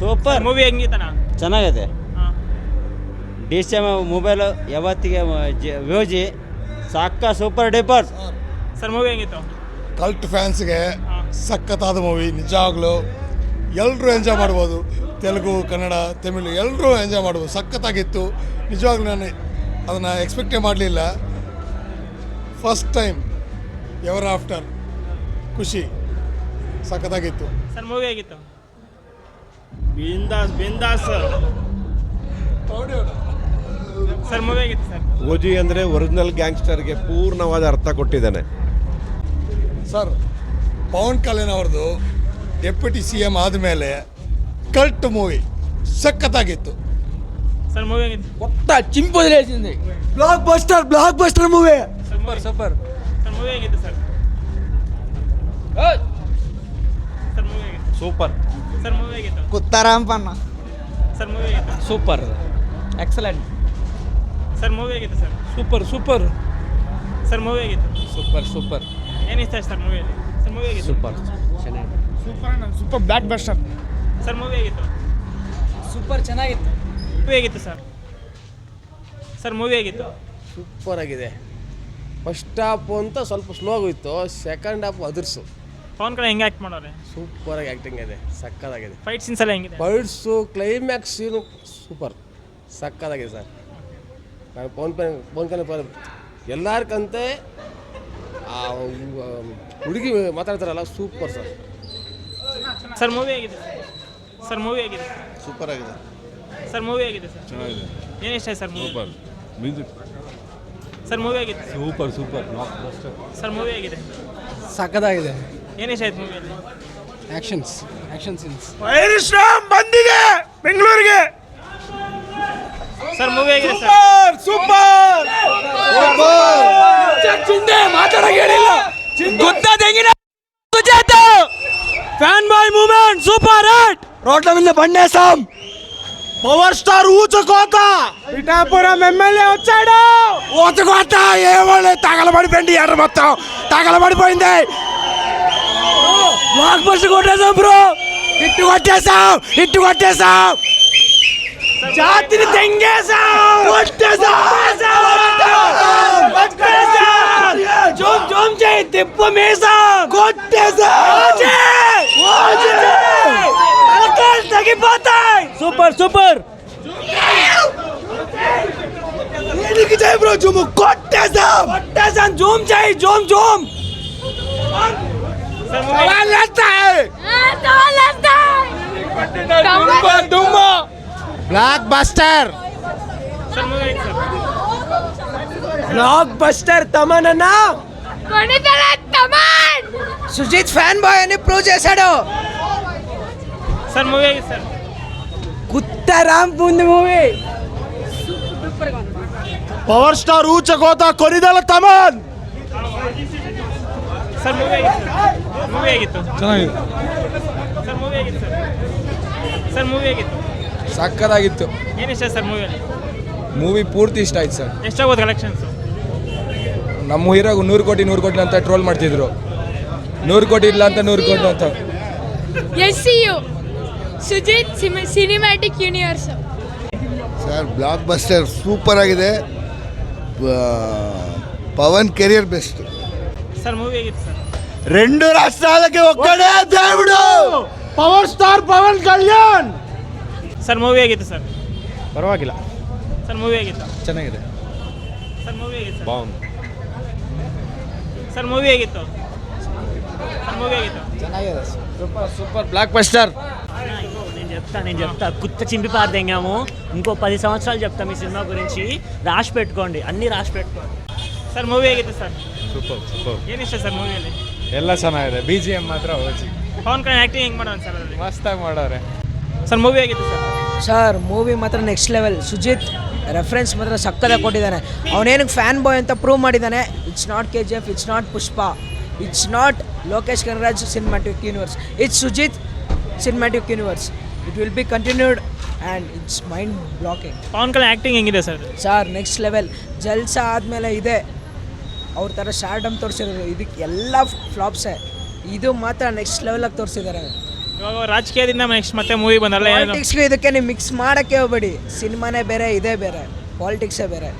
Super movie ಹೆಂಗಿತ್ತಣ ಚೆನ್ನಾಗಿದೆ ಹಾಂ ಡಿ ಸಿ ಎಂ ಮೊಬೈಲು ಯಾವತ್ತಿಗೆ ವ್ಯೂಜಿ ಸಾಕ ಸೂಪರ್ ಡೀಪರ್ ಸರ್ ಮೂವಿ ಹೆಂಗಿತ್ತು? ಕಲ್ಟ್ ಫ್ಯಾನ್ಸ್ಗೆ ಸಖತ್ತಾದ ಮೂವಿ ನಿಜವಾಗ್ಲೂ ಎಲ್ಲರೂ ಎಂಜಾಯ್ ಮಾಡ್ಬೋದು. ತೆಲುಗು ಕನ್ನಡ ತಮಿಳು ಎಲ್ಲರೂ ಎಂಜಾಯ್ ಮಾಡ್ಬೋದು. ಸಖತ್ತಾಗಿತ್ತು. ನಿಜವಾಗ್ಲೂ ನಾನು ಅದನ್ನು ಎಕ್ಸ್ಪೆಕ್ಟೇ ಮಾಡಲಿಲ್ಲ. ಫಸ್ಟ್ ಟೈಮ್ ಎವರ್ ಆಫ್ಟರ್ ಖುಷಿ. ಸಖತ್ತಾಗಿತ್ತು. ಸರ್ ಮೂವಿ ಹೇಗಿತ್ತು? ಬಿಂದಾಸ್ ಬಿಂದಾಸ್. ಸರ್ ಮೂವಿ ಆಗಿತ್ತು ಸರ್. ಓಜಿ ಅಂದರೆ ಒರಿಜಿನಲ್ ಗ್ಯಾಂಗ್ಸ್ಟರ್ಗೆ ಪೂರ್ಣವಾದ ಅರ್ಥ ಕೊಟ್ಟಿದ್ದಾನೆ. ಸರ್ ಪವನ್ ಕಲ್ಯಾಣ್ ಅವ್ರದ್ದು ಡೆಪ್ಯೂಟಿ ಸಿ ಎಂ ಆದಮೇಲೆ ಕಲ್ಟ್ ಮೂವಿ ಸಖತ್ತಾಗಿತ್ತು. ಸರ್ ಮೂವಿ ಆಗಿತ್ತು. ಒಟ್ಟ ಚಿಂಪು blockbuster blockbuster movie super super sir movie ಆಗಿತ್ತು ಸರ್. ಸರ್ ಮೂವಿ ಆಗಿತ್ತು. ಸೂಪರ್. ಸರ್ ಮೂವಿ ಆಗಿತ್ತು ಕುತ್ತಾರಾಮ್ ಪನ್ನ ಸರ್ ಮೂವಿ ಆಗಿತ್ತು ಸೂಪರ್. ಎಕ್ಸಲೆಂಟ್ ಸರ್ ಮೂವಿ ಆಗಿತ್ತು sir? Super super. Sir movie ಆಗಿತ್ತು ಸೂಪರ್ ಸೂಪರ್. ಇಷ್ಟ ಸರ್ ಮೂವಿಯಲ್ಲಿ ಸರ್ ಮೂವಿ ಆಗಿತ್ತು ಸೂಪರ್. ಚೆನ್ನಾಗಿ super super blockbuster sir movie ಆಗಿತ್ತು ಸೂಪರ್ ಚೆನ್ನಾಗಿತ್ತು. ಮೂವಿ ಆಗಿತ್ತು ಸರ್? ಸರ್ ಮೂವಿ ಆಗಿತ್ತು ಸೂಪರ್ ಆಗಿದೆ. ಫಸ್ಟ್ ಹಾಫ್ ಅಂತ ಸ್ವಲ್ಪ ಸ್ಲೋ ಆಗೋಯ್ತು ಸೆಕೆಂಡ್ ಹಾಫ್ ಅದರ್ಸು. ಪವನ್ ಕಡೆ ಹೆಂಗೆ ಆ್ಯಕ್ಟ್ ಮಾಡೋರೆ? ಸೂಪರ್ ಆಗಿ ಆ್ಯಕ್ಟಿಂಗ್ ಇದೆ ಸಕ್ಕತ್ತಾಗಿದೆ. ಫೈಟ್ ಸೀನ್ಸ್ ಎಲ್ಲ ಹೆಂಗಿದೆ? ಬರ್ಡ್ಸು ಕ್ಲೈಮ್ಯಾಕ್ಸ್ ಸೀನು ಸೂಪರ್ ಸಕ್ಕತ್ತಾಗಿದೆ ಸರ್. ನಾನು ಪವನ್ ಪೇನ್ ಪವನ್ ಕಲ್ಯಾಣ್ ಎಲ್ಲರಿಗಂತೆ ಆ ಹುಡುಗಿ ಮಾತಾಡ್ತಾರಲ್ಲ ಸೂಪರ್ ಸರ್. ಸರ್ ಮೂವಿ ಆಗಿದೆ ಸರ್ ಮೂವಿ ಆಗಿದೆ ಸೂಪರ್ ಆಗಿದೆ. ಸರ್ ಮೂವಿ ಆಗಿದೆ ಸರ್? ಚೆನ್ನಾಗಿದೆ. ಏನು ಇಷ್ಟ sir movie music sir movie ಆಗಿದೆ ಸೂಪರ್ ಸೂಪರ್ ಸರ್ ಮೂವಿ ಆಗಿದೆ ಸಕ್ಕದಾಗಿದೆ ಏನು ಇಷ್ಟ ಆಯ್ತು ಮೂವಿಯಲ್ಲಿ ಆಕ್ಷನ್ಸ್ ಆಕ್ಷನ್ ಸೀನ್ಸ್ ಬಂದಿದೆ ಬೆಂಗಳೂರಿಗೆ ಸರ್ ಮೂವಿ ಹೇಗಿದೆ ಸರ್ ಸೂಪರ್ ಚಿಂದೆ ಮಾತಾಡಕ್ ಹೇಳಿಲ್ಲ ಗೊತ್ತ ತೆಂಗಿನ Sujatha fan boy moment super hit రోడ్ల మీద బండేసాం పవర్ స్టార్ ఊచకోత పిఠాపురం ఎమ్మెల్యే వచ్చాడు ఊచకోత ఏమో తగలబడిపోయింది ఎర్ర మొత్తం తగలబడిపోయింది బ్లాక్ బస్టర్ కొట్టేసాం బ్రో ఇట్టు కొట్టేశాం ఇట్టు కొట్టేశాం జాతిని తెంగేశాం కొట్టేశాం కొట్టేశాం జూమ్ జూమ్ చేయి తిప్పు మీసాం కొట్టేశాం తలకాయలు తగ్గిపోతాయి సూపర్ సూపర్ దీనికి చేయి బ్రో జూమ్ కొట్టేశాం కొట్టేశాం జూమ్ చేయి zoom Zoom blockbuster blockbuster Thaman Sujeeth fan boy అని ప్రూవ్ చేశాడు. కుత్త రామ్ ఉంది మూవీ. పవర్ స్టార్ ఊచకోత కొరిదల తమన్. ಸರ್ ಮೂವಿ ಆಗಿತ್ತು ಮೂವಿ ಆಗಿತ್ತು ಚೆನ್ನಾಗಿದೆ. ಸರ್ ಮೂವಿ ಆಗಿತ್ತು ಸರ್? ಸರ್ ಮೂವಿ ಆಗಿತ್ತು ಸಕ್ಕದಾಗಿತ್ತು ಏನು ಇಷ್ಟ ಸರ್ ಮೂವಿಯಲ್ಲಿ ಮೂವಿ ಪೂರ್ತಿ ಇಷ್ಟ ಆಯ್ತು ಸರ್. ಎಷ್ಟಾಗ್ಬೋದು ಕಲೆಕ್ಷನ್ಸ್ ನಮ್ಮ ಹೀರೋ ನೂರು ಕೋಟಿ ನೂರು ಕೋಟಿ ಅಂತ ಟ್ರೋಲ್ ಮಾಡ್ತಿದ್ರು. ನೂರು ಕೋಟಿ ಇಲ್ಲ ಅಂತ ನೂರು ಕೋಟಿ ಅಂತ. S C U Sujeeth cinematic universe sir blockbuster super ಆಗಿದೆ Pavan career best sir movie ಹೇಗಿತ್ತು ಸರ್ రెండు రాష్ట్రాలకి ఒక్కడే దేవుడు power star Pawan Kalyan sir movie ಹೇಗಿತ್ತು ಸರ್ ಪರವಾಗಿಲ್ಲ ಸರ್ ಮೂವಿ ಹೇಗಿತ್ತು ಚೆನ್ನಾಗಿದೆ ಸರ್ ಮೂವಿ ಹೇಗಿತ್ತು ಬಾಂಬ್ ಸರ್ ಮೂವಿ ಹೇಗಿತ್ತು ಸರ್ ಮೂವಿ ಹೇಗಿತ್ತು ಚೆನ್ನಾಗಿದೆ ಸೂಪರ್ సూపర్ బ్లాక్ బస్టర్ నేను చెప్తా నేను చెప్తా కుత్త చింపి పారదెంగాము ఇంకో పది సంవత్సరాలు చెప్తాం ఈ సినిమా గురించి రాసి పెట్టుకోండి అన్నీ రాసి పెట్టుకోండి ಸರ್ ಮೂವಿ ಹೇಗಿತ್ತು ಸರ್ ಸೂಪರ್ ಸೂಪರ್ ಏನು ಇಷ್ಟ ಸರ್ ಮೂವಿಯಲ್ಲಿ ಎಲ್ಲ ಚೆನ್ನಾಗಿದೆ. ಬಿ ಜಿ ಎಂ ಮಾತ್ರ ಓಜಿ ಪವನ್ ಕಲ್ಯಾಣ್ ಆ್ಯಕ್ಟಿಂಗ್ ಹೆಂಗೆ ಮಾಡೋಣ ಸರ್ ಅದರಲ್ಲಿ? ಮಸ್ತಾಗಿ ಮಾಡೋರೆ. ಸರ್ ಮೂವಿ ಹೇಗಿತ್ತು ಸರ್ ಸರ್ ಮೂವಿ ಮಾತ್ರ ನೆಕ್ಸ್ಟ್ ಲೆವೆಲ್ ಸುಜಿತ್ ರೆಫರೆನ್ಸ್ ಮಾತ್ರ ಸಕ್ಕದಾಗಿ ಕೊಟ್ಟಿದ್ದಾನೆ. ಅವನೇನಕ್ಕೆ ಫ್ಯಾನ್ ಬಾಯ್ ಅಂತ ಪ್ರೂವ್ ಮಾಡಿದ್ದಾನೆ. It's not K G F it's not Pushpa it's not Lokesh Kanagaraj cinematic universe it's Sujeeth cinematic universe it will be continued and it's mind blocking Pavan Kalyan acting ಹೆಂಗಿದೆ sir sir next level Jalsa ಆದಮೇಲೆ ಇದೆ. ಅವ್ರ ಥರ ಶಾರ್ಟಮ್ ತೋರಿಸಿದ್ರು ಇದಕ್ಕೆ ಎಲ್ಲ ಫ್ಲಾಪ್ಸೇ. ಇದು ಮಾತ್ರ ನೆಕ್ಸ್ಟ್ ಲೆವೆಲಾಗಿ ತೋರಿಸಿದ್ದಾರೆ ಇವಾಗ ರಾಜಕೀಯದಿಂದ ನೆಕ್ಸ್ಟ್ ಮತ್ತೆ ಮೂವಿ ಬಂದಲ್ಲ ಏನು ಪಾಲಿಟಿಕ್ಸ್ಗೆ ಇದಕ್ಕೆ ನೀವು ಮಿಕ್ಸ್ ಮಾಡೋಕ್ಕೆ ಹೋಗ್ಬೇಡಿ. ಸಿನಿಮಾನೇ ಬೇರೆ ಇದೇ ಬೇರೆ. ಪಾಲಿಟಿಕ್ಸೇ ಬೇರೆ.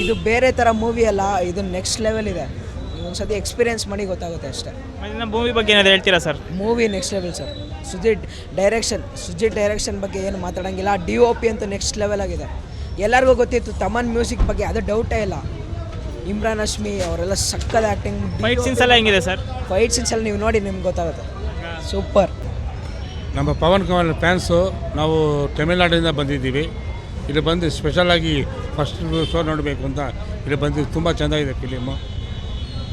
ಇದು ಬೇರೆ ಥರ ಮೂವಿ ಅಲ್ಲ ಇದು ನೆಕ್ಸ್ಟ್ ಲೆವೆಲ್ ಇದೆ. ನೀವು ಒಂದ್ಸತಿ ಎಕ್ಸ್ಪೀರಿಯನ್ಸ್ ಮಾಡಿ ಗೊತ್ತಾಗುತ್ತೆ ಅಷ್ಟೇ. ಮತ್ತೆ ಮೂವಿ ಬಗ್ಗೆ ಏನಾದ್ರು ಹೇಳ್ತೀರಾ sir movie next level sir Sujeeth direction Sujeeth direction ಬಗ್ಗೆ ಏನು ಮಾತಾಡೋಂಗಿಲ್ಲ. ಡಿ ಒ ಪಿ ಅಂತೂ ನೆಕ್ಸ್ಟ್ ಲೆವೆಲ್ ಆಗಿದೆ. ಎಲ್ಲರಿಗೂ ಗೊತ್ತಿತ್ತು ತಮನ್ ಮ್ಯೂಸಿಕ್ ಬಗ್ಗೆ ಅದು ಡೌಟೇ ಇಲ್ಲ. ಇಮ್ರಾನ್ ಅಶ್ಮಿ ಅವರೆಲ್ಲ ಸಕ್ಕದ ಆ್ಯಕ್ಟಿಂಗ್ ಫೈಟ್ ಸೀನ್ಸ್ ಎಲ್ಲ ಹೆಂಗಿದೆ ಸರ್? ಫೈಟ್ ಸೀನ್ಸ್ ಎಲ್ಲ ನೀವು ನೋಡಿ ನಿಮ್ಗೆ ಗೊತ್ತಾಗುತ್ತೆ. ಸೂಪರ್ ನಮ್ಮ ಪವನ್ ಕುಮಾರ್ ಫ್ಯಾನ್ಸು ನಾವು ತಮಿಳ್ನಾಡಿಂದ ಬಂದಿದ್ದೀವಿ. ಇಲ್ಲಿ ಬಂದು ಸ್ಪೆಷಲಾಗಿ ಫಸ್ಟ್ ಶೋ ನೋಡಬೇಕು ಅಂತ ಇಲ್ಲಿ ಬಂದು ತುಂಬ ಚೆಂದಾಗಿದೆ ಫಿಲಿಮು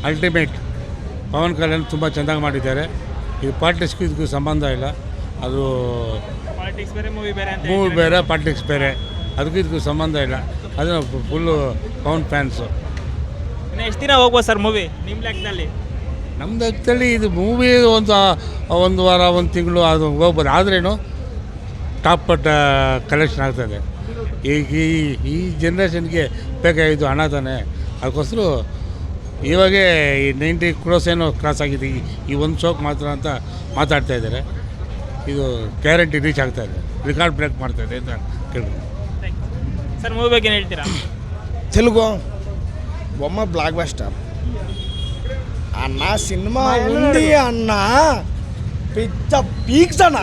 ಅಲ್ಟಿಮೇಟ್ ಪವನ್ ಕಲ್ಯಾಣ್ ತುಂಬ ಚೆಂದಾಗಿ ಮಾಡಿದ್ದಾರೆ. ಇದು ಪಾಲಿಟಿಕ್ಸ್ಗೂ ಇದಕ್ಕೂ ಸಂಬಂಧ ಇಲ್ಲ. ಅದು ಪಾಲಿಟಿಕ್ಸ್ ಬೇರೆ ಮೂವಿ ಬೇರೆ ಅಂತ ಮೂವಿ ಬೇರೆ ಪಾಲಿಟಿಕ್ಸ್ ಬೇರೆ. ಅದಕ್ಕೂ ಇದಕ್ಕೂ ಸಂಬಂಧ ಇಲ್ಲ. ಅದು ಫುಲ್ಲು ಪವನ್ ಫ್ಯಾನ್ಸು. ಇನ್ನು ಎಷ್ಟು ದಿನ ಹೋಗ್ಬೋದು ಸರ್ ಮೂವಿ ನಿಮ್ಮ ಲೆಕ್ಕದಲ್ಲಿ? ನಮ್ಮ ಲೆಕ್ಕದಲ್ಲಿ ಇದು ಮೂವಿ ಒಂದು ಒಂದು ವಾರ ಒಂದು ತಿಂಗಳು ಅದು ಹೋಗ್ಬೋದು. ಆದ್ರೇನು ಟಾಪ್ ಪಟ್ಟ ಕಲೆಕ್ಷನ್ ಆಗ್ತದೆ. ಈಗ ಈ ಈ ಜನ್ರೇಷನ್ಗೆ ಬೇಕಾಗಿದ್ದು ಹಣ ತಾನೆ? ಅದಕ್ಕೋಸ್ಕರ ಇವಾಗೇ ಈ ನೈಂಟಿ ಕ್ರೋಸ್ ಏನೋ ಕ್ರಾಸ್ ಆಗಿದೆ. ಈ ಒಂದು ಶೋಕ್ ಮಾತ್ರ ಅಂತ ಮಾತಾಡ್ತಾ ಇದ್ದಾರೆ. ಇದು ಗ್ಯಾರಂಟಿ ರೀಚ್ ಆಗ್ತಾ ಇದೆ. ರೆಕಾರ್ಡ್ ಬ್ರೇಕ್ ಮಾಡ್ತಾ ಇದೆ ಅಂತ ಕೇಳಿದ್ರು ಸರ್ ಮೂವಿ ಬಗ್ಗೆ ಏನು ಹೇಳ್ತೀರಾ? ತೆಲುಗು. బొమ్మ బ్లాక్ బస్టర్ అన్న సినిమా ఉంది అన్న. పిచ్చ పీక్స్ అన్న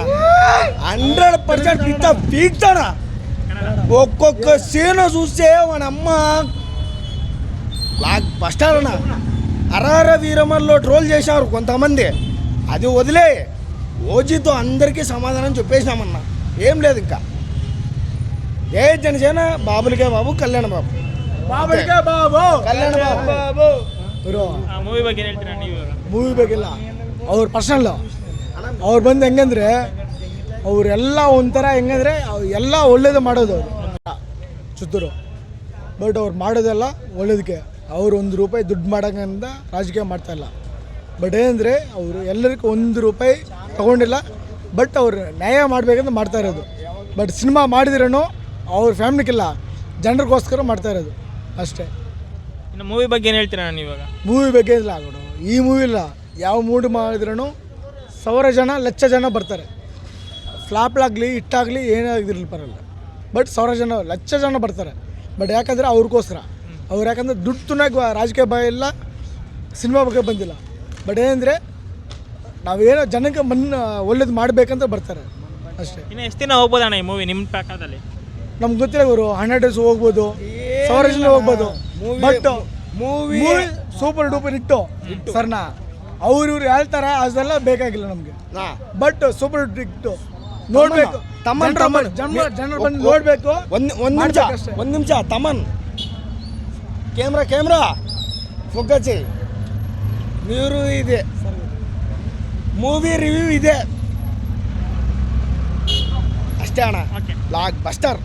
హండ్రెడ్ పర్సెంట్ పిచ్చ పీక్స్ అన్న ఒక్కొక్క సీన్ చూస్తే మన అమ్మ బ్లాక్ బస్టర్ అన్న. అరార వీరమల్లో ట్రోల్ చేశారు కొంతమంది. అది వదిలే. ఓజీతో అందరికీ సమాధానం చెప్పేసామన్నా ఏం లేదు ఇంకా. ఏ జనసేన బాబులకే బాబు కళ్యాణ బాబు. ಕಲ್ಯಾಣ ಬಾಬು ಇವರು ಮೂವಿ ಬಗ್ಗೆ ಹೇಳ್ತೀರಾ ನೀವು ಅವ್ರ ಪರ್ಸನಲ್ ಅವ್ರು ಬಂದು ಹೆಂಗಂದ್ರೆ ಅವರೆಲ್ಲ ಒಂಥರ ಹೆಂಗಂದ್ರೆ ಎಲ್ಲ ಒಳ್ಳೇದು ಮಾಡೋದು ಅವ್ರು. ಚಿತ್ತೂರು. ಬಟ್ ಅವ್ರು ಮಾಡೋದೆಲ್ಲ ಒಳ್ಳೇದಕ್ಕೆ. ಅವ್ರು ಒಂದು ರೂಪಾಯಿ ದುಡ್ಡು ಮಾಡೋಂಗಿಂದ ರಾಜಕೀಯ ಮಾಡ್ತಾ ಇಲ್ಲ. ಬಟ್ ಏನಂದರೆ ಅವರು ಎಲ್ಲರಿಗೂ ಒಂದು ರೂಪಾಯಿ ತಗೊಂಡಿಲ್ಲ. ಬಟ್ ಅವ್ರು ನ್ಯಾಯ ಮಾಡಬೇಕಂತ ಮಾಡ್ತಾ ಇರೋದು. ಬಟ್ ಸಿನಿಮಾ ಮಾಡಿದ್ರೂ ಅವ್ರ ಫ್ಯಾಮ್ಲಿಕ್ಕಿಲ್ಲ ಜನರಿಗೋಸ್ಕರ ಮಾಡ್ತಾ ಇರೋದು. ಅಷ್ಟೇ. ಇನ್ನು ಮೂವಿ ಬಗ್ಗೆ ಏನು ಹೇಳ್ತೀರಾ ನಾನು ಇವಾಗ? ಮೂವಿ ಬಗ್ಗೆ ಇಲ್ಲ ಆಗೋಣ ಈ ಮೂವಿ ಇಲ್ಲ. ಯಾವ ಮೂಡ್ ಮಾಡಿದ್ರೂ ಸಾವಿರ ಜನ ಲಕ್ಷ ಜನ ಬರ್ತಾರೆ. ಫ್ಲಾಪ್ಲಾಗಲಿ ಹಿಟ್ಟಾಗಲಿ ಏನಾಗಿರಲಿ ಆಗಿರಲಿ ಬರಲ್ಲ ಬಟ್ ಸಾವಿರ ಜನ ಲಕ್ಷ ಜನ ಬರ್ತಾರೆ. ಬಟ್ ಯಾಕಂದರೆ ಅವ್ರಿಗೋಸ್ಕರ. ಅವ್ರು ಯಾಕಂದರೆ ದುಡ್ಡು ತುನಾಗಿ ರಾಜಕೀಯ ಭಯ ಇಲ್ಲ ಸಿನಿಮಾ ಬಗ್ಗೆ ಬಂದಿಲ್ಲ. ಬಟ್ ಏನಂದರೆ ನಾವೇನೋ ಜನಕ್ಕೆ ಮನ್ ಒಳ್ಳೇದು ಮಾಡಬೇಕಂತ ಬರ್ತಾರೆ. ಅಷ್ಟೇ. ಇನ್ನು ಎಷ್ಟು ದಿನ ಹೋಗ್ಬೋದಣ್ಣ ಈ ಮೂವಿ ನಿಮ್ಮ ಪ್ರಕಾರದಲ್ಲಿ? ನಮ್ಗೆ ಗೊತ್ತಿಲ್ಲ ಇವರು ಹಂಡ್ರೆಡ್ ಡೇಸ್ ಹೋಗ್ಬೋದು. ಹೋಗ್ಬೋದು. ಬಟ್ ಮೂವಿ ಸೂಪರ್ ಡೂಪರ್ ಇಟ್ಟು. ಸರ್ನಾ ಅವ್ರು ಇವ್ರು ಹೇಳ್ತಾರೆ ಅದೆಲ್ಲ ಬೇಕಾಗಿಲ್ಲ ನಮಗೆ. ಬಟ್ ಸೂಪರ್ ಇಟ್ಟು ನೋಡ್ಬೇಕು. ತಮನ್ ತಮನ್ ಜನ ಜನರು ಬಂದು ನೋಡ್ಬೇಕು. ಒಂದು ಒಂದು ನಿಮಿಷ ಒಂದು ನಿಮಿಷ ತಮನ್ ಕ್ಯಾಮ್ರಾ ಕ್ಯಾಮ್ರಾ. ಫೋಕಸ್ ನೀರು ಇದೆ. ಮೂವಿ ರಿವ್ಯೂ ಇದೆ. ಅಷ್ಟೇ ಅಣ್ಣ. Block buster